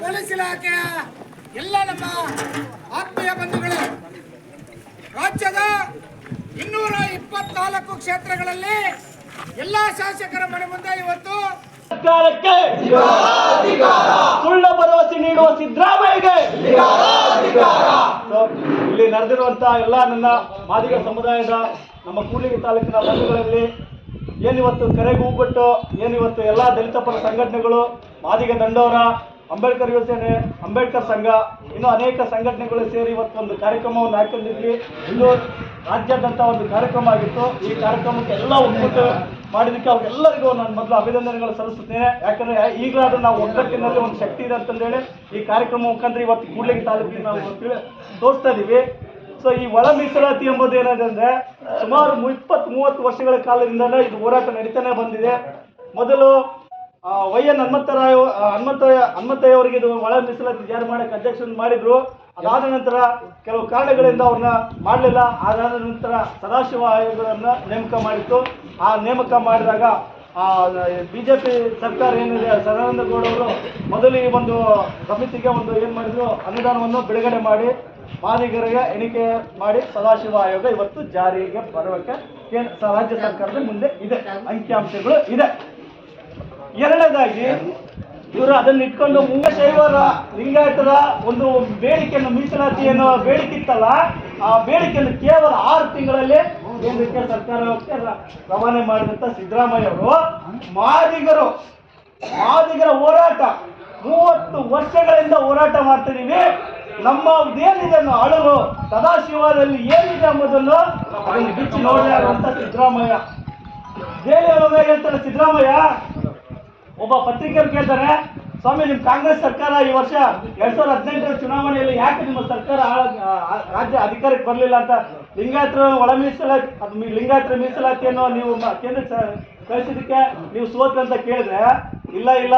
Police ಇಲಾಖೆಯ ಎಲ್ಲ ನಮ್ಮ ಆತ್ಮೀಯ ಬಂಧುಗಳು ರಾಜ್ಯದ ಇನ್ನೂರ ಇಪ್ಪತ್ನಾಲ್ಕು ಕ್ಷೇತ್ರಗಳಲ್ಲಿ ಎಲ್ಲ ಶಾಸಕರ ಮನೆ ಮುಂದೆ ಇವತ್ತು ಸರ್ಕಾರಕ್ಕೆ ಸುಳ್ಳ ಭರವಸೆ ನೀಡುವ ಸಿದ್ದರಾಮಯ್ಯಗೆ ಇಲ್ಲಿ ನಡೆದಿರುವಂತಹ ಎಲ್ಲ ನನ್ನ ಮಾದಿಗ ಸಮುದಾಯದ ನಮ್ಮ ಕೂಲಿಗೆ ತಾಲೂಕಿನ ಬಂಧುಗಳಲ್ಲಿ ಏನಿವತ್ತು ಕರೆಗೆ ಹೂಬಿಟ್ಟು ಏನಿವತ್ತು ಎಲ್ಲ ದಲಿತ ಪರ ಸಂಘಟನೆಗಳು ಮಾದಿಗ ದಂಡೋರ ಅಂಬೇಡ್ಕರ್ ಯೋಜನೆ, ಅಂಬೇಡ್ಕರ್ ಸಂಘ, ಇನ್ನು ಅನೇಕ ಸಂಘಟನೆಗಳು ಸೇರಿ ಇವತ್ತು ಒಂದು ಕಾರ್ಯಕ್ರಮವನ್ನು ಹಾಕೊಂಡಿದ್ವಿ. ಇದು ರಾಜ್ಯಾದ್ಯಂತ ಒಂದು ಕಾರ್ಯಕ್ರಮ ಆಗಿತ್ತು. ಈ ಕಾರ್ಯಕ್ರಮಕ್ಕೆ ಎಲ್ಲ ಒಕ್ಕೂಟ ಮಾಡಿದಕ್ಕೆ ಅವ್ರಿಗೆಲ್ಲರಿಗೂ ನಾನು ಮೊದಲು ಅಭಿನಂದನೆಗಳು ಸಲ್ಲಿಸುತ್ತೇನೆ. ಯಾಕಂದ್ರೆ ಈಗಲಾದ್ರೂ ನಾವು ಒಗ್ಗಟ್ಟಿನಲ್ಲಿ ಒಂದು ಶಕ್ತಿ ಇದೆ ಅಂತಂದೇಳಿ ಈ ಕಾರ್ಯಕ್ರಮ ಮುಖಾಂತರ ಇವತ್ತು ಕೂಡ್ಲಿಗಿ ತಾಲೂಕಿಗೆ ನಾವು ತೋರಿಸ್ತಾ ಇದೀವಿ. ಸೊ ಈ ಒಳ ಮೀಸಲಾತಿ ಎಂಬುದು ಏನಿದೆ ಅಂದ್ರೆ ಸುಮಾರು ಇಪ್ಪತ್ತು ಮೂವತ್ತು ವರ್ಷಗಳ ಕಾಲದಿಂದಲೇ ಇದು ಹೋರಾಟ ನಡೀತಾನೆ ಬಂದಿದೆ. ಮೊದಲು ವೈ ಎನ್ ಹನುಮಂತರಾಯ ಆ, ಹನುಮಂತಯ್ಯ ಅವರಿಗೆ ಇದು ಒಳ ಮೀಸಲಾತಿ ಜಾರಿ ಮಾಡಕ್ಕೆ ಅಧ್ಯಕ್ಷ ಮಾಡಿದ್ರು. ಅದಾದ ನಂತರ ಕೆಲವು ಕಾರಣಗಳಿಂದ ಅವ್ರನ್ನ ಮಾಡಲಿಲ್ಲ. ಅದಾದ ನಂತರ ಸದಾಶಿವ ಆಯೋಗಗಳನ್ನ ನೇಮಕ ಮಾಡಿತ್ತು. ಆ ನೇಮಕ ಮಾಡಿದಾಗ ಬಿಜೆಪಿ ಸರ್ಕಾರ ಏನಿದೆ ಸದಾನಂದ ಗೌಡ ಅವರು ಮೊದಲು ಒಂದು ಸಮಿತಿಗೆ ಒಂದು ಏನು ಮಾಡಿದ್ರು ಅನುದಾನವನ್ನು ಬಿಡುಗಡೆ ಮಾಡಿ ಮಾದಿಗರಿಗೆ ಎಣಿಕೆ ಮಾಡಿ ಸದಾಶಿವ ಆಯೋಗ ಇವತ್ತು ಜಾರಿಗೆ ಬರೋಕ್ಕೆ ರಾಜ್ಯ ಸರ್ಕಾರದ ಮುಂದೆ ಇದೆ. ಅಂಕಿಅಂಶಗಳು ಇದೆ. ಎರಡನೇದಾಗಿ, ಇವರು ಅದನ್ನ ಇಟ್ಕೊಂಡು ಮುಂಗಶೈವರ ಲಿಂಗಾಯತರ ಒಂದು ಬೇಡಿಕೆಯನ್ನು ಬೇಡಿಕೆ ಇತ್ತಲ್ಲ ಆ ಬೇಡಿಕೆಯನ್ನು ಕೇವಲ ಆರು ತಿಂಗಳಲ್ಲಿ ಕೇಂದ್ರಕ್ಕೆ ಸರ್ಕಾರಕ್ಕೆ ರವಾನೆ ಮಾಡಿದಂತ ಸಿದ್ದರಾಮಯ್ಯ ಅವರು, ಮಾದಿಗರು, ಮಾದಿಗರ ಹೋರಾಟ, ಮೂವತ್ತು ವರ್ಷಗಳಿಂದ ಹೋರಾಟ ಮಾಡ್ತಿದೀವಿ ನಮ್ಮ ಏನಿದೆ ಅಳಲು ಸದಾಶಿವದಲ್ಲಿ ಏನಿದೆ ಎಂಬುದನ್ನು ಅದನ್ನು ಬಿಚ್ಚಿ ನೋಡಲೇ ಆಗುವಂತ ಸಿದ್ದರಾಮಯ್ಯ ಹೇಳ್ತಾರೆ ಸಿದ್ದರಾಮಯ್ಯ? ಒಬ್ಬ ಪತ್ರಿಕೆಯವರು ಕೇಳ್ತಾರೆ, ಸ್ವಾಮಿ ನಿಮ್ಮ ಕಾಂಗ್ರೆಸ್ ಸರ್ಕಾರ ಈ ವರ್ಷ ಎರಡ್ ಸಾವಿರದ ಹದಿನೆಂಟರ ಚುನಾವಣೆಯಲ್ಲಿ ಯಾಕೆ ನಿಮ್ಮ ಸರ್ಕಾರ ರಾಜ್ಯ ಅಧಿಕಾರಕ್ಕೆ ಬರಲಿಲ್ಲ ಅಂತ ಲಿಂಗಾಯತರ ಒಳ ಮೀಸಲಾತಿ ಲಿಂಗಾಯತರ ಮೀಸಲಾತಿಯನ್ನು ನೀವು ಕೇಂದ್ರ ಕಳಿಸಿದಕ್ಕೆ ನೀವು ಸೋತ್ರ ಅಂತ ಕೇಳಿದ್ರೆ, ಇಲ್ಲ ಇಲ್ಲ